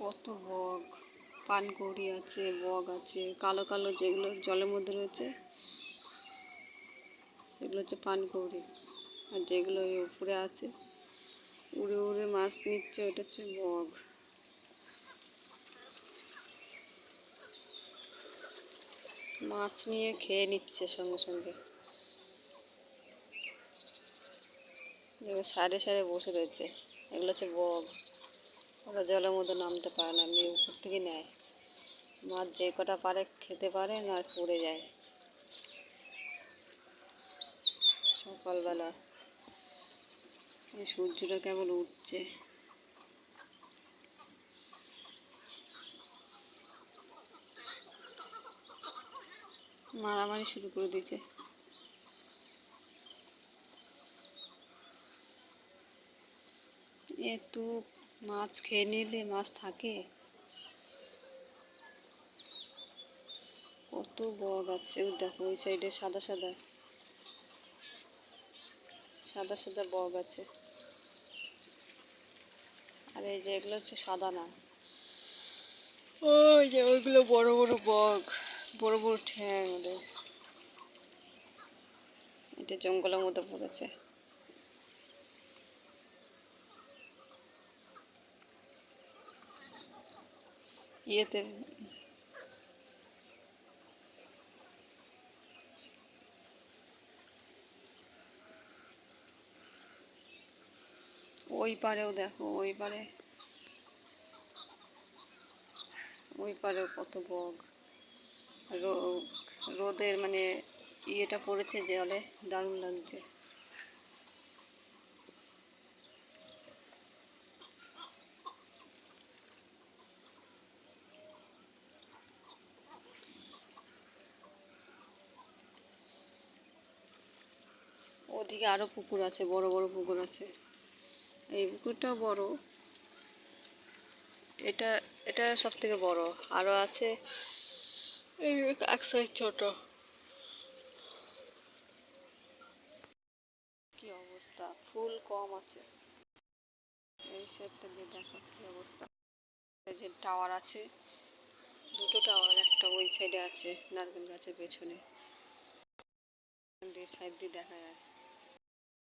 কত বগ পানকৌড়ি আছে, বক আছে, কালো কালো যেগুলো জলের মধ্যে রয়েছে, সেগুলো হচ্ছে পানকৌড়ি আর যেগুলো উপরে আছে, উড়ে উড়ে মাছ নিচ্ছে ওটা হচ্ছে বক। মাছ নিয়ে খেয়ে নিচ্ছে সঙ্গে সঙ্গে। সাইডে সাইডে বসে রয়েছে, এগুলো হচ্ছে বগ ওরা জলের মধ্যে নামতে পারে না এমনি উপর থেকে নেয়। মাছ যে কটা পারে খেতে পারে না পড়ে যায়। সকালবেলা এই সূর্যটা কেবল উঠছে। মারামারি শুরু করে দিয়েছে। এতো মাছ খেয়ে নিলে মাছ থাকে? কত বগ আছে। ওই দেখো, ওই সাইডে সাদা সাদা। সাদা সাদা বগ আছে। আর এই যে এগুলো হচ্ছে সাদা না। ওই যে ওইগুলো বড় বড় বগ বড় বড় ঠ্যাং ওদের। এটা জঙ্গলের মধ্যে পড়েছে। ইয়েতে ওই পারেও দেখো, ওই পারে। ওই পারেও কত বগ রোদের মানে ইয়েটা পড়েছে জলে, দারুণ লাগছে। ওদিকে আরও পুকুর আছে, বড় বড় পুকুর আছে। এই পুকুরটাও বড়। এটা এটা সব থেকে বড়। আরও আছে, এই এক সাইজ ছোট। কি অবস্থা? ফুল কম আছে। এই সাইডটা দিয়ে দেখো কি অবস্থা। এই যে টাওয়ার আছে, দুটো টাওয়ার একটা ওই সাইডে আছে, নারকেল গাছের পেছনে। সাইড দিয়ে দেখা যায়।